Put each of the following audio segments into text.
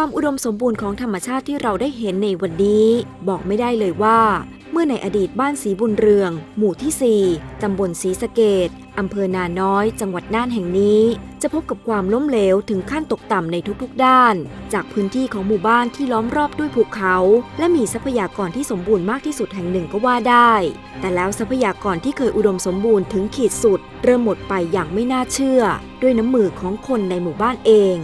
ความอุดมสมบูรณ์ของธรรมชาติที่เราได้เห็นในวันนี้ บอกไม่ได้เลยว่า เมื่อในอดีตบ้านสีบุญเรือง หมู่ที่ 4 ตำบลศรีสะเกดอำเภอนาน้อย จังหวัดน่านแห่งนี้ จะพบกับความล้มเหลวถึงขั้นตกต่ำในทุกๆ ด้าน จากพื้นที่ของหมู่บ้านที่ล้อมรอบด้วยภูเขา และมีทรัพยากรที่สมบูรณ์มากที่สุดแห่งหนึ่งก็ว่าได้ แต่แล้วทรัพยากรที่เคยอุดมสมบูรณ์ถึงขีดสุด เริ่มหมดไปอย่างไม่น่าเชื่อ ด้วยน้ำมือของคนในหมู่บ้านเอง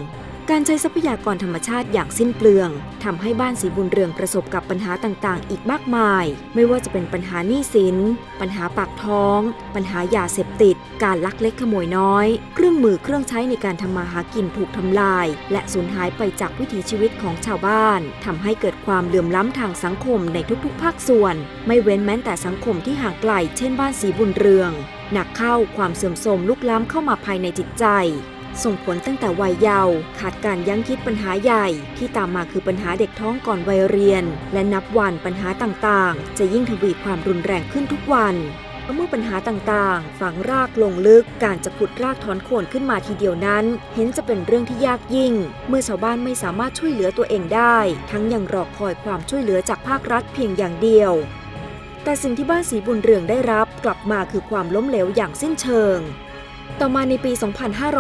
การใช้ทรัพยากรธรรมชาติอย่างสิ้นเปลืองทำให้บ้านสีบุญเรืองประสบกับปัญหาต่างๆ อีกมากมาย ไม่ว่าจะเป็นปัญหาหนี้สิน ปัญหาปากท้อง ปัญหายาเสพติด การลักเล็กขโมยน้อย เครื่องมือเครื่องใช้ในการทำมาหากินถูกทำลาย และสูญหายไปจากวิถีชีวิตของชาวบ้านทำให้เกิดความเหลื่อมล้ำทางสังคมในทุกๆ ภาคส่วน ไม่เว้นแม้แต่สังคมที่ห่างไกล เช่นบ้านสีบุญเรืองหนักเข้าความเสื่อมโทรมลุกล้ำเข้ามาภายในจิตใจ ส่งผลตั้งแต่วัยเยาว์ขาดการยั้งคิดปัญหาใหญ่ ที่ตามมาคือปัญหาเด็กท้องก่อนวัยเรียน และนับวันปัญหาต่างๆ จะยิ่งทวีความรุนแรงขึ้นทุกวันเมื่อปัญหาต่างๆ ฝังรากลงลึก การจะขุดรากถอนโคนขึ้นมาทีเดียวนั้น เห็นจะเป็นเรื่องที่ยากยิ่ง เมื่อชาวบ้านไม่สามารถช่วยเหลือตัวเองได้ ทั้งยังรอคอยความช่วยเหลือจากภาครัฐเพียงอย่างเดียว แต่สิ่งที่บ้านสีบุญเรืองได้รับกลับมาคือความล้มเหลวอย่างสิ้นเชิง ต่อมาในปี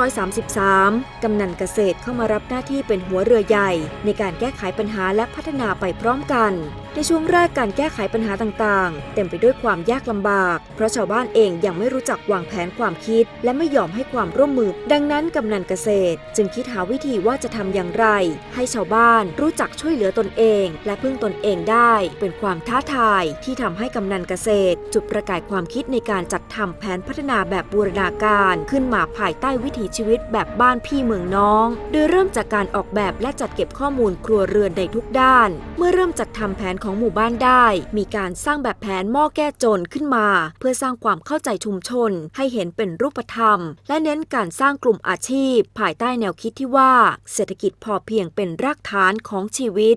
2533 กำนันเกษตรเข้ามารับหน้าที่เป็นหัวเรือใหญ่ ในการแก้ไขปัญหาและพัฒนาไปพร้อมกัน ในช่วงแรกการแก้ไขปัญหาต่างๆ เต็มไปด้วยความยากลำบาก เพราะชาวบ้านเองยังไม่รู้จักวางแผนความคิด และไม่ยอมให้ความร่วมมือ ดังนั้นกำนันเกษตร จึงคิดหาวิธีว่าจะทำอย่างไร ให้ชาวบ้านรู้จักช่วยเหลือตนเอง และพึ่งตนเองได้เป็นความท้าทายที่ทำให้กำนันเกษตร จุดประกายความคิดในการจัดทำแผนพัฒนาแบบบูรณาการขึ้นมาภายใต้วิถีชีวิตแบบบ้านพี่เมืองน้อง โดยเริ่มจากการออกแบบและจัดเก็บข้อมูลครัวเรือนในทุกด้าน เมื่อเริ่มจัดทำแผนของหมู่บ้านได้ มีการสร้างแบบแผนหม้อแก้จนขึ้นมา เพื่อสร้างความเข้าใจชุมชน ให้เห็นเป็นรูปธรรม และเน้นการสร้างกลุ่มอาชีพ ภายใต้แนวคิดที่ว่า เศรษฐกิจพอเพียงเป็นรากฐานของชีวิต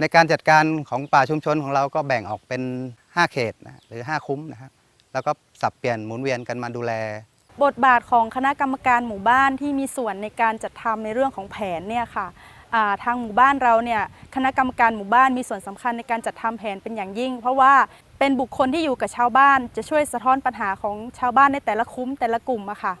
ในการจัดการของป่าชุมชนของเราก็แบ่งออกเป็น 5 เขตนะหรือ 5 คุ้มนะครับแล้วก็สับเปลี่ยนหมุนเวียนกันมาดูแล บทบาทของคณะกรรมการหมู่บ้านที่มีส่วนในการจัดทำในเรื่องของแผนเนี่ยค่ะทางหมู่บ้านเราเนี่ยคณะกรรมการหมู่บ้านมีส่วนสำคัญในการจัดทำแผนเป็นอย่างยิ่ง เพราะว่าเป็นบุคคลที่อยู่กับชาวบ้าน จะช่วยสะท้อนปัญหาของชาวบ้านในแต่ละคุ้มแต่ละกลุ่มอะค่ะ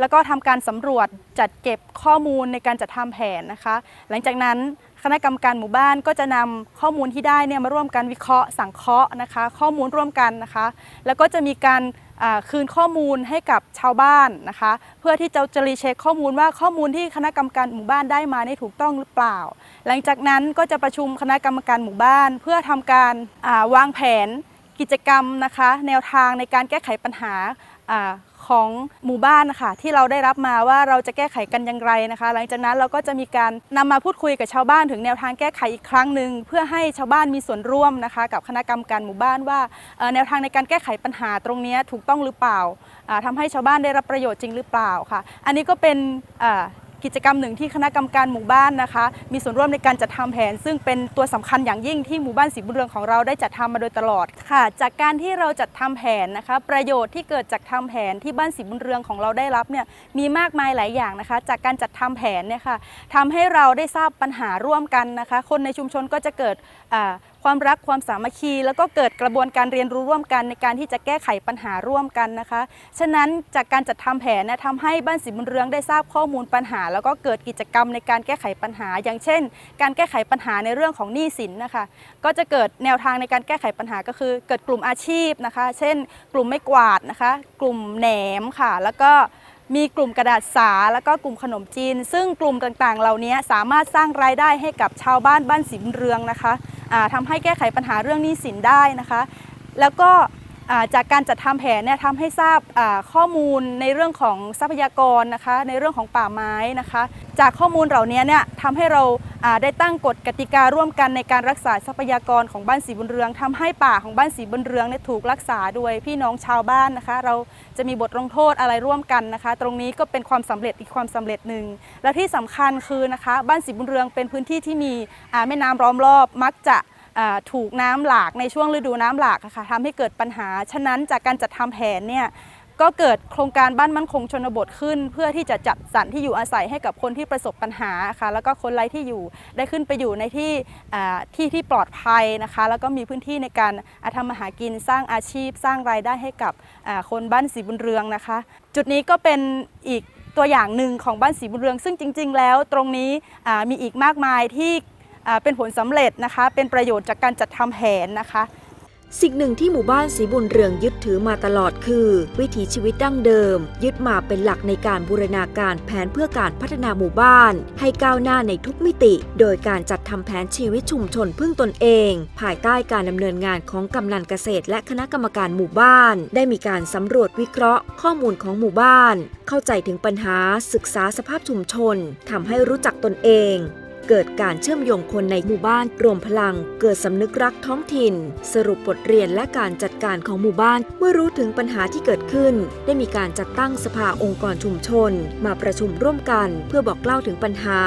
แล้วก็ทำการสำรวจจัดเก็บข้อมูลในการจัดทำแผนนะคะ หลังจากนั้นคณะกรรมการหมู่บ้านก็จะนำข้อมูลที่ได้เนี่ยมาร่วมกันวิเคราะห์สังเคราะห์นะคะ ข้อมูลร่วมกันนะคะ แล้วก็จะมีการ คืนข้อมูลให้กับชาวบ้านนะคะ เพื่อที่จะจะรีเช็คข้อมูลว่าข้อมูลที่คณะกรรมการหมู่บ้านได้มานี่ถูกต้องหรือเปล่า หลังจากนั้นก็จะประชุมคณะกรรมการหมู่บ้าน เพื่อทำการวางแผนกิจกรรมนะคะ แนวทางในการแก้ไขปัญหา ของหมู่บ้านนะคะที่เราได้รับมาว่าเราจะแก้ไขกันอย่างไรนะคะ หลังจากนั้นเราก็จะมีการนำมาพูดคุยกับชาวบ้านถึงแนวทางแก้ไขอีกครั้งหนึ่งเพื่อให้ชาวบ้านมีส่วนร่วมนะคะ กับคณะกรรมการหมู่บ้านว่าแนวทางในการแก้ไขปัญหาตรงนี้ถูกต้องหรือเปล่าทำาให้ชาวบ้านได้รับประโยชน์จริงหรือเปล่าค่ะ อันนี้ก็เป็น กิจกรรมหนึ่งที่คณะกรรมการหมู่บ้านนะคะ มีส่วนร่วมในการจัดทำแผน ซึ่งเป็นตัวสำคัญอย่างยิ่งที่หมู่บ้านสีบุญเรืองของเราได้จัดทำมาโดยตลอดค่ะ จากการที่เราจัดทำแผนนะคะ ประโยชน์ที่เกิดจากทำแผนที่บ้านสีบุญเรืองของเราได้รับเนี่ยมีมากมายหลายอย่างนะคะ จากการจัดทำแผนเนี่ยค่ะทำให้เราได้ทราบปัญหาร่วมกันนะคะ คนในชุมชนก็จะเกิดความรักความสามัคคี แล้วก็เกิดกระบวนการเรียนรู้ร่วมกันในการที่จะแก้ไขปัญหาร่วมกันนะคะ ฉะนั้นจากการจัดทำแผนนะทำให้บ้านสีบุญเรืองได้ทราบข้อมูลปัญหา แล้วก็เกิดกิจกรรมในการแก้ไขปัญหา อย่างเช่น การแก้ไขปัญหาในเรื่องของหนี้สินนะคะ ก็จะเกิดแนวทางในการแก้ไขปัญหาก็คือ เกิดกลุ่มอาชีพนะคะ เช่น กลุ่มไม่กวาดนะคะ กลุ่มแหนมค่ะ แล้วก็ มีกลุ่มกระดาษสาแล้วก็กลุ่มขนมจีน ซึ่งกลุ่มต่างๆ เหล่านี้สามารถสร้างรายได้ให้กับชาวบ้านบ้านสิมเรืองนะคะอ่าทำให้แก้ไขปัญหาเรื่องหนี้สินได้นะคะ แล้วก็ จากการจัดทำแผนเนี่ยทำให้ทราบข้อมูลในเรื่องของทรัพยากรนะคะ ในเรื่องของป่าไม้นะคะ จากข้อมูลเหล่านี้เนี่ยทำให้เราได้ตั้งกฎกติการ่วมกันในการรักษาทรัพยากรของบ้านสีบุญเรืองทำให้ป่าของบ้านสีบุญเรืองเนี่ยถูกรักษาโดยพี่น้องชาวบ้านนะคะ เราจะมีบทลงโทษอะไรร่วมกันนะคะ ตรงนี้ก็เป็นความสำเร็จอีกความสำเร็จหนึ่งและที่สำคัญคือนะคะ บ้านสีบุญเรืองเป็นพื้นที่ที่มีแม่น้ำล้อมรอบมักจะ ถูกน้ำหลากในช่วงฤดูน้ำหลากค่ะทำให้เกิดปัญหา ฉะนั้นจากการจัดทำแผนเนี่ยก็เกิดโครงการบ้านมั่นคงชนบทขึ้น เพื่อที่จะจัดสรรที่อยู่อาศัยให้กับคนที่ประสบปัญหาค่ะแล้วก็คนไร้ที่อยู่ได้ขึ้นไปอยู่ในที่ที่ที่ปลอดภัยนะคะ แล้วก็มีพื้นที่ในการทำมาหากินสร้างอาชีพ สร้างรายได้ให้กับคนบ้านสีบุญเรืองนะคะ จุดนี้ก็เป็นอีกตัวอย่างหนึ่งของบ้านสีบุญเรือง ซึ่งจริง ๆ แล้วตรงนี้มีอีกมากมายที่ เป็นผลสำเร็จนะคะ เป็นประโยชน์จากการจัดทำแผนนะคะสิ่งหนึ่งที่หมู่บ้านสีบุญเรืองยึดถือมาตลอดคือ วิถีชีวิตดั้งเดิม ยึดมาเป็นหลักในการบูรณาการแผนเพื่อการพัฒนาหมู่บ้าน ให้ก้าวหน้าในทุกมิติ โดยการจัดทำแผนชีวิตชุมชนพึ่งตนเอง ภายใต้การดำเนินงานของกำนันเกษตร และคณะกรรมการหมู่บ้าน ได้มีการสำรวจวิเคราะห์ ข้อมูลของหมู่บ้าน เข้าใจถึงปัญหาศึกษาสภาพชุมชนทำให้รู้จักตนเอง เกิดการเชื่อมโยงคนในหมู่บ้านรวมพลัง เกิดสำนึกรักท้องถิ่น สรุปบทเรียนและการจัดการของหมู่บ้าน เมื่อรู้ถึงปัญหาที่เกิดขึ้น ได้มีการจัดตั้งสภาองค์กรชุมชน มาประชุมร่วมกัน เพื่อบอกเล่าถึงปัญหา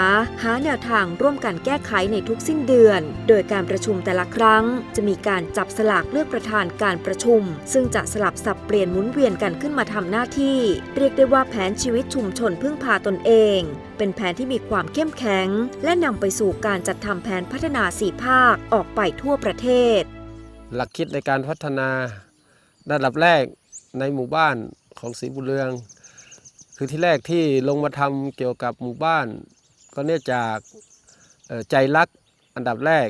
หาแนวทางร่วมกันแก้ไขในทุกสิ้นเดือน โดยการประชุมแต่ละครั้ง จะมีการจับสลากเลือกประธานการประชุม ซึ่งจะสลับสับเปลี่ยนหมุนเวียนกันขึ้นมาทำหน้าที่ เรียกได้ว่าแผนชีวิตชุมชนพึ่งพาตนเอง เป็นแผนที่มีความเข้มแข็ง และนำไปสู่การจัดทำแผนพัฒนาสี่ภาคออกไปทั่วประเทศ หลักคิดในการพัฒนาระดับแรกในหมู่บ้านของศรีบุญเรือง คือที่แรกที่ลงมาทำเกี่ยวกับหมู่บ้าน ก็เนื่องจากใจรักอันดับแรก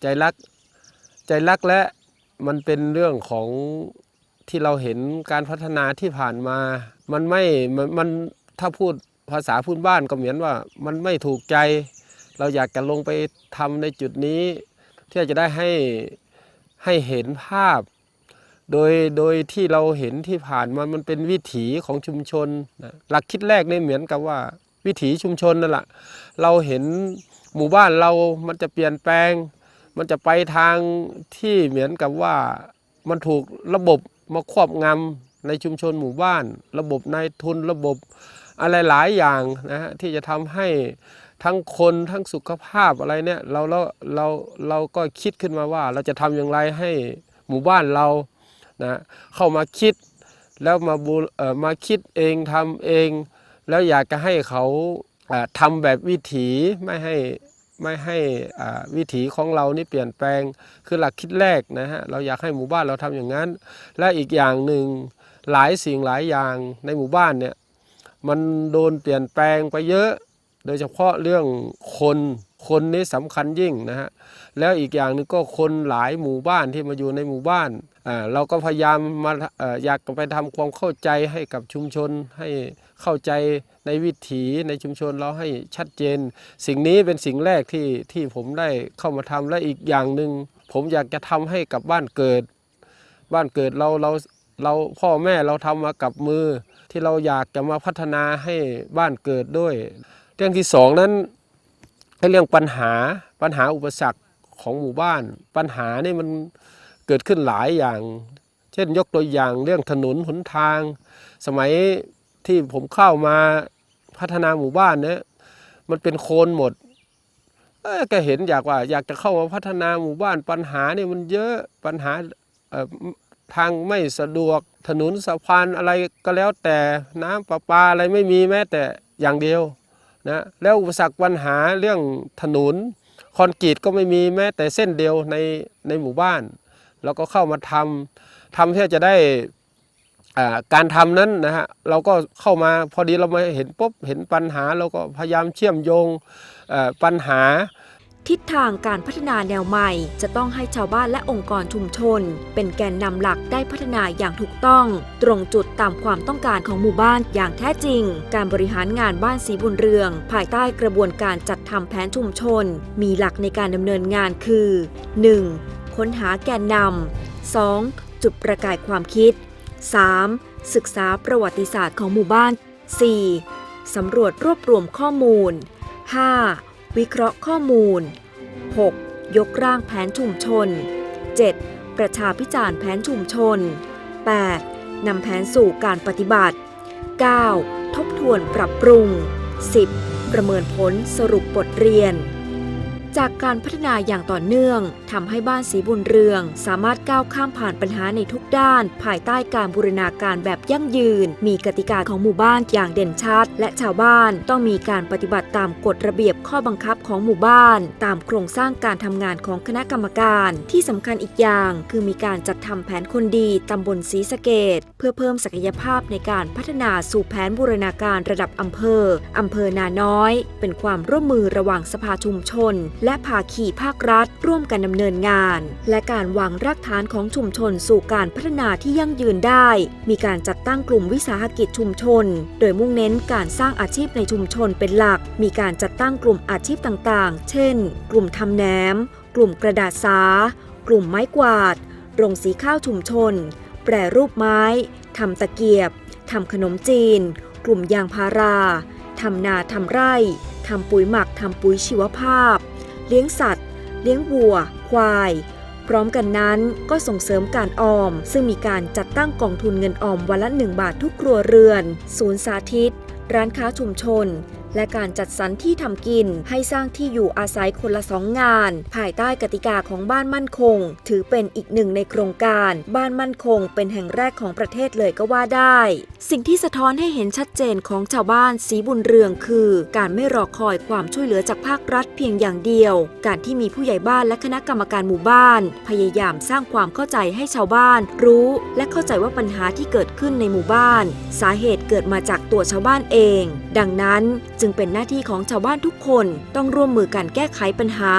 ใจรักใจรักและมันเป็นเรื่องของที่เราเห็นการพัฒนาที่ผ่านมา มันไม่ มันมันถ้าพูด ภาษาพื้นบ้านก็เหมือนว่ามันไม่ถูกใจ เราอยากจะลงไปทำในจุดนี้ที่จะได้ให้ให้เห็นภาพ โดยโดยที่เราเห็นที่ผ่านมามันเป็นวิถีของชุมชนนะหลักคิดแรกนี่เหมือนกับว่าวิถีชุมชนนั่นแหละเราเห็นหมู่บ้านเรามันจะเปลี่ยนแปลง มันจะไปทางที่เหมือนกับว่ามันถูกระบบมาครอบงำในชุมชนหมู่บ้าน ระบบนายทุนระบบ อะไรหลายอย่างนะฮะที่จะทำให้ทั้งคนทั้งสุขภาพอะไรเนี่ยเราเราเราเราก็คิดขึ้นมาว่า เราจะทำอย่างไรให้หมู่บ้านเรานะเข้ามาคิดแล้วมาบูเออมาคิดเองทำเอง แล้วอยากจะให้เขาทำแบบวิถีไม่ให้ไม่ให้อาวิถีของเรานี่เปลี่ยนแปลงคือหลักคิดแรกนะฮะเราอยากให้หมู่บ้านเราทำอย่างนั้น และอีกอย่างหนึ่งหลายสิ่งหลายอย่างในหมู่บ้านเนี่ย มันโดนเปลี่ยนแปลงไปเยอะ โดยเฉพาะเรื่องคนคนนี้สำคัญยิ่งนะฮะแล้วอีกอย่างหนึงก็คนหลายหมู่บ้านที่มาอยู่ในหมู่บ้านอ่าเราก็พยายามมาอ่ออยากไปทำความเข้าใจให้กับชุมชน ให้เข้าใจในวิถีในชุมชนเราให้ชัดเจน สิ่งนี้เป็นสิ่งแรกที่ที่ผมได้เข้ามาทำและอีกอย่างหนึ่งผมอยากจะทำให้กับบ้านเกิด บ้านเกิดเราเรา เราพ่อแม่เราทำมากับมือ ที่เราอยากจะมาพัฒนาให้บ้านเกิดด้วย เรื่องที่สองนั้นเรื่องปัญหาปัญหาอุปสรรคของหมู่บ้าน ปัญหานี่มันเกิดขึ้นหลายอย่าง เช่นยกตัวอย่างเรื่องถนนหนทาง สมัยที่ผมเข้ามาพัฒนาหมู่บ้านเนี่ยมันเป็นโคลนหมดก็เห็นอยากว่า อยากจะเข้ามาพัฒนาหมู่บ้านปัญหาเนี่ยมันเยอะปัญหา ทางไม่สะดวกถนนสะพานอะไรก็แล้วแต่น้ำประปาอะไรไม่มีแม้แต่อย่างเดียวนะแล้วอุปสรรคปัญหาเรื่องถนนคอนกรีตก็ไม่มีแม้แต่เส้นเดียวในในหมู่บ้านเราก็เข้ามาทำทำเพื่อจะได้การทำนั้นนะฮะเราก็เข้ามาพอดีเรามาเห็นปุ๊บเห็นปัญหาเราก็พยายามเชื่อมโยงปัญหา ทิศทางการพัฒนาแนวใหม่ จะต้องให้ชาวบ้านและองค์กรชุมชน เป็นแกนนำหลักได้พัฒนาอย่างถูกต้อง ตรงจุดตามความต้องการของหมู่บ้านอย่างแท้จริง การบริหารงานบ้านสีบุญเรือง ภายใต้กระบวนการจัดทำแผนชุมชน มีหลักในการดำเนินงานคือ 1. ค้นหาแกนนำ 2. จุดประกายความคิด 3. ศึกษาประวัติศาสตร์ของหมู่บ้าน 4. สำรวจรวบรวมข้อมูล 5. วิเคราะห์ข้อมูล 6. ยกร่างแผนชุมชน 7. ประชาพิจารณ์แผนชุมชน 8. นำแผนสู่การปฏิบัติ 9. ทบทวนปรับปรุง 10. ประเมินผลสรุปบทเรียน จากการพัฒนาอย่างต่อเนื่องทำให้บ้านสีบุญเรือง สามารถก้าวข้ามผ่านปัญหาในทุกด้าน ภายใต้การบูรณาการแบบยั่งยืน มีกติกาของหมู่บ้านอย่างเด่นชัด และชาวบ้านต้องมีการปฏิบัติตามกฎระเบียบข้อบังคับของหมู่บ้าน ตามโครงสร้างการทำงานของคณะกรรมการ ที่สำคัญอีกอย่าง คือมีการจัดทำแผนคนดีตำบลศรีสะเกดเพื่อเพิ่มศักยภาพในการพัฒนาสู่แผนบูรณาการระดับอำเภออำเภอนาน้อย เป็นความร่วมมือระหว่างสภาชุมชนและภาคีภาครัฐ ร่วมกันดำเนินงาน และการวางรากฐานของชุมชนสู่การพัฒนาที่ยั่งยืนได้ มีการจัดตั้งกลุ่มวิสาหกิจชุมชน โดยมุ่งเน้นการสร้างอาชีพในชุมชนเป็นหลัก มีการจัดตั้งกลุ่มอาชีพต่างๆ เช่น กลุ่มทำแหนม กลุ่มกระดาษสา กลุ่มไม้กวาด โรงสีข้าวชุมชน แปรรูปไม้ทำตะเกียบทำขนมจีน กลุ่มยางพาราทำนาทำไร่ทำปุ๋ยหมักทำปุ๋ยชีวภาพ เลี้ยงสัตว์ เลี้ยงวัว ควาย พร้อมกันนั้นก็ส่งเสริมการออม ซึ่งมีการจัดตั้งกองทุนเงินออมวันละ 1 บาททุกครัวเรือน ศูนย์สาธิต ร้านค้าชุมชน และการจัดสรรที่ทำกินให้สร้างที่อยู่อาศัยคนละสองงาน ภายใต้กติกาของบ้านมั่นคง ถือเป็นอีกหนึ่งในโครงการ บ้านมั่นคง เป็นแห่งแรกของประเทศเลยก็ว่าได้ สิ่งที่สะท้อนให้เห็นชัดเจนของชาวบ้านสีบุญเรืองคือ การไม่รอคอยความช่วยเหลือจากภาครัฐเพียงอย่างเดียว การที่มีผู้ใหญ่บ้านและคณะกรรมการหมู่บ้าน พยายามสร้างความเข้าใจให้ชาวบ้าน รู้ และเข้าใจว่าปัญหาที่เกิดขึ้นในหมู่บ้าน สาเหตุเกิดมาจากตัวชาวบ้านเอง ดังนั้นจึงเป็นหน้าที่ของชาวบ้านทุกคนต้องร่วมมือกันแก้ไขปัญหา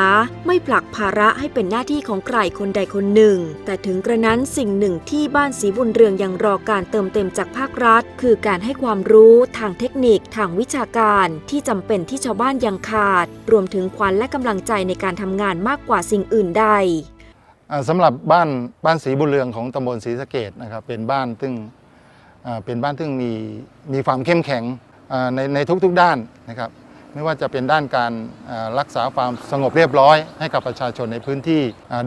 ไม่ผลักภาระให้เป็นหน้าที่ของใครคนใดคนหนึ่ง แต่ถึงกระนั้นสิ่งหนึ่งที่บ้านสีบุญเรืองยังรอการเติมเต็มจากภาครัฐ คือการให้ความรู้ทางเทคนิคทางวิชาการที่จำเป็นที่ชาวบ้านยังขาด รวมถึงขวัญและกำลังใจในการทำงานมากกว่าสิ่งอื่นใดอ่าสำหรับบ้านบ้านศรีบุญเรืองของตำบลศรีสะเกดนะครับเป็นบ้านซึ่งเป็นบ้านซึ่งมีมีความเข้มแข็ง ในในทุกๆด้านนะครับ ไม่ว่าจะเป็นด้านการรักษาความสงบเรียบร้อย ให้กับประชาชนในพื้นที่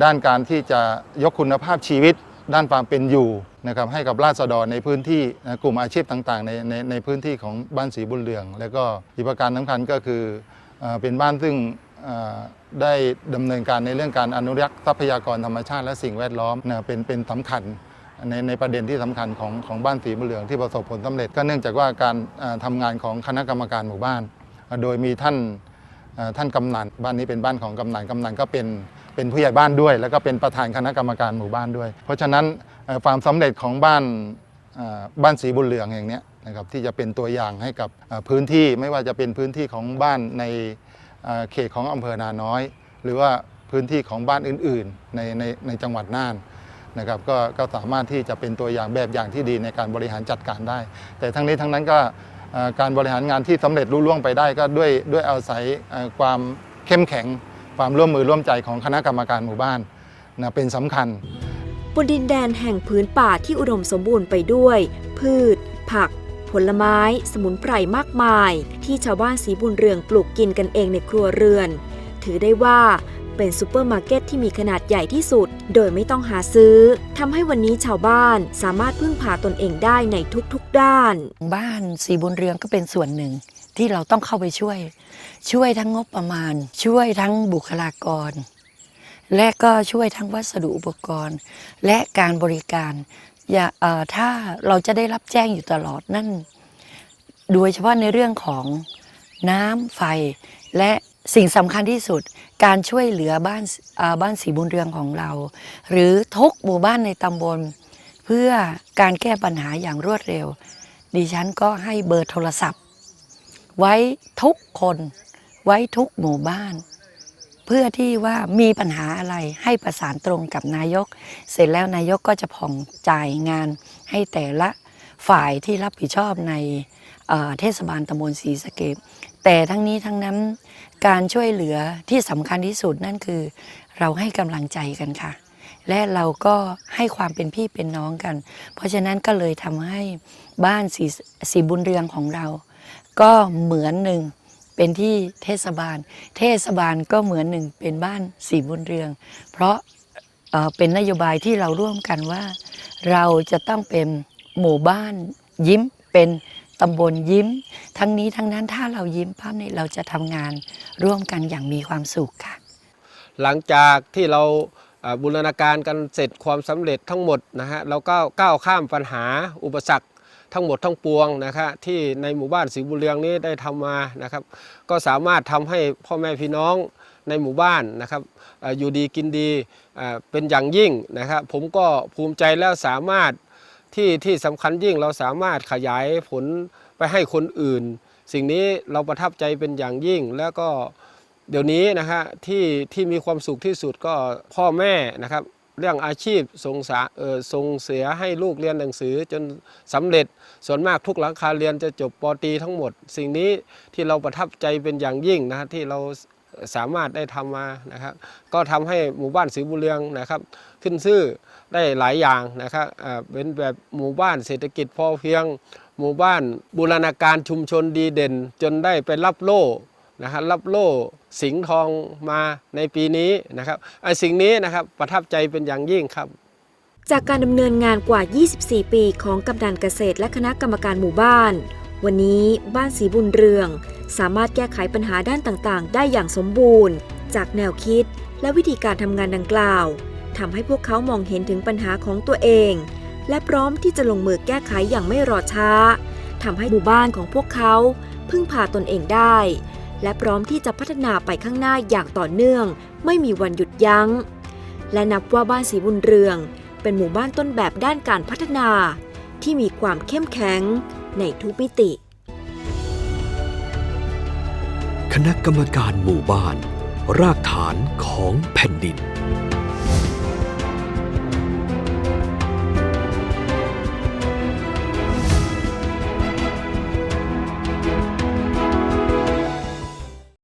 ด้านการที่จะยกคุณภาพชีวิต ด้านความเป็นอยู่นะครับให้กับราษฎรในพื้นที่กลุ่มอาชีพต่างๆ ในในในพื้นที่ของบ้านศรีบุญเรือง แล้วก็อีกประการสำคัญก็คืออเป็นบ้านซึ่งได้ดำเนินการในเรื่องการอนุรักษ์ทรัพยากรธรรมชาติและสิ่งแวดล้อมเป็นเป็นสำคัญ ในในประเด็นที่สำคัญของของบ้านสีบุญเหลืองที่ประสบผลสำเร็จ ก็เนื่องจากว่าการอ่าทำงานของคณะกรรมการหมู่บ้าน โดยมีท่านท่านกำนันบ้านนี้เป็นบ้านของกำนันกำนันก็เป็นเป็นผู้ใหญ่บ้านด้วย แล้วก็เป็นประธานคณะกรรมการหมู่บ้านด้วย เพราะฉะนั้นความสำเร็จของบ้านบ้านสีบุญเหลืองอย่างนี้นะครับที่จะเป็นตัวอย่างให้กับพื้นที่ไม่ว่าจะเป็นพื้นที่ของบ้านในเขตของอำเภอนาน้อย หรือว่าพื้นที่ของบ้านอื่นๆในในในจังหวัดน่าน นะครับก็ก็สามารถที่จะเป็นตัวอย่างแบบอย่างที่ดีในการบริหารจัดการได้ แต่ทั้งนี้ทั้งนั้นก็การบริหารงานที่สำเร็จรุ่ล่วงไปได้ก็ด้วยด้วยอาศัยความเข้มแข็ง ความร่วมมือร่วมใจของคณะกรรมการหมู่บ้านนะเป็นสำคัญบนดินแดนแห่งพื้นป่าที่อุดมสมบูรณ์ไปด้วย พืช ผัก ผลไม้ สมุนไพรมากมาย ที่ชาวบ้านสีบุญเรืองปลูกกินกันเองในครัวเรือน ถือได้ว่า เป็นซูเปอร์มาร์เก็ตที่มีขนาดใหญ่ที่สุด โดยไม่ต้องหาซื้อทำให้วันนี้ชาวบ้านสามารถพึ่งพาตนเองได้ในทุกๆด้าน บ้านสีบุญเรืองก็เป็นส่วนหนึ่งที่เราต้องเข้าไปช่วย ช่วยทั้งงบประมาณ ช่วยทั้งบุคลากร และก็ช่วยทั้งวัสดุอุปกรณ์ และการบริการอย่าถ้าเราจะได้รับแจ้งอยู่ตลอดนั่น โดยเฉพาะในเรื่องของน้ำไฟและ สิ่งสำคัญที่สุดการช่วยเหลือบ้านบ้านสีบุญเรืองของเรา หรือทุกหมู่บ้านในตำบล เพื่อการแก้ปัญหาอย่างรวดเร็ว ดิฉันก็ให้เบอร์โทรศัพท์ ไว้ทุกคนไว้ทุกหมู่บ้าน เพื่อที่ว่ามีปัญหาอะไรให้ประสานตรงกับนายก เสร็จแล้วนายกก็จะผ่องจ่ายงานให้แต่ละฝ่ายที่รับผิดชอบในเเทศบาลตำบลศรีสะเกด แต่ทั้งนี้ทั้งนั้นการช่วยเหลือที่สำคัญที่สุดนั่นคือ เราให้กำลังใจกันค่ะ และเราก็ให้ความเป็นพี่เป็นน้องกัน เพราะฉะนั้นก็เลยทำให้บ้านสีสีบุญเรืองของเรา ก็เหมือนหนึ่งเป็นที่เทศบาล เทศบาลก็เหมือนหนึ่งเป็นบ้านสีบุญเรือง เพราะเอ่อเป็นนโยบายที่เราร่วมกันว่า เราจะต้องเป็นหมู่บ้านยิ้มเป็น ตำบลยิ้ม ทั้งนี้ทั้งนั้นถ้าเรายิ้มปั๊บเนี่ยเราจะทำงานร่วมกันอย่างมีความสุขค่ะ หลังจากที่เราบูรณาการกันเสร็จความสำเร็จทั้งหมดนะฮะเราก็ก้าวข้ามปัญหาอุปสรรคทั้งหมดทั้งปวงนะครับที่ในหมู่บ้านศรีบุเรืองนี้ได้ทำมานะครับ ก็สามารถทำให้พ่อแม่พี่น้องในหมู่บ้านนะครับอยู่ดีกินดีเป็นอย่างยิ่งนะครับ ผมก็ภูมิใจแล้วสามารถ ที่ที่สำคัญยิ่งเราสามารถขยายผลไปให้คนอื่น สิ่งนี้เราประทับใจเป็นอย่างยิ่งแล้วก็เดี๋ยวนี้นะฮะที่ที่มีความสุขที่สุดก็พ่อแม่นะครับ เรื่องอาชีพส่งสาเออส่งเสียให้ลูกเรียนหนังสือจนสำเร็จส่วนมากทุกหลังคาเรียนจะจบปตรีทั้งหมด สิ่งนี้ที่เราประทับใจเป็นอย่างยิ่งนะฮะที่เราสามารถได้ทำมานะครับ ก็ทำให้หมู่บ้านศรีบุญเรืองนะครับ ขึ้นชื่อ ได้หลายอย่างนะครับอ่าเป็นแบบหมู่บ้านเศรษฐกิจพอเพียง หมู่บ้านบูรณาการชุมชนดีเด่น จนได้ไปรับโล่นะฮะรับโล่สิงห์ทองมาในปีนี้นะครับไอ้สิ่งนี้นะครับประทับใจเป็นอย่างยิ่งครับจากการดำเนินงานกว่า 24 ปีของกำนันเกษตรและคณะกรรมการหมู่บ้าน วันนี้บ้านสีบุญเรือง สามารถแก้ไขปัญหาด้านต่างๆ ได้อย่างสมบูรณ์ จากแนวคิดและวิธีการทำงานดังกล่าว ทำให้พวกเขามองเห็นถึงปัญหาของตัวเอง และพร้อมที่จะลงมือแก้ไขอย่างไม่รอช้าทำให้หมู่บ้านของพวกเขาพึ่งพาตนเองได้ และพร้อมที่จะพัฒนาไปข้างหน้าอย่างต่อเนื่อง ไม่มีวันหยุดยัง้ง และนับว่าบ้านสีบุญเรือง เป็นหมู่บ้านต้นแบบด้านการพัฒนา ที่มีความเข้มแข็งในทุกมิติ คณะกรรมการหมู่บ้าน รากฐานของแผ่นดิน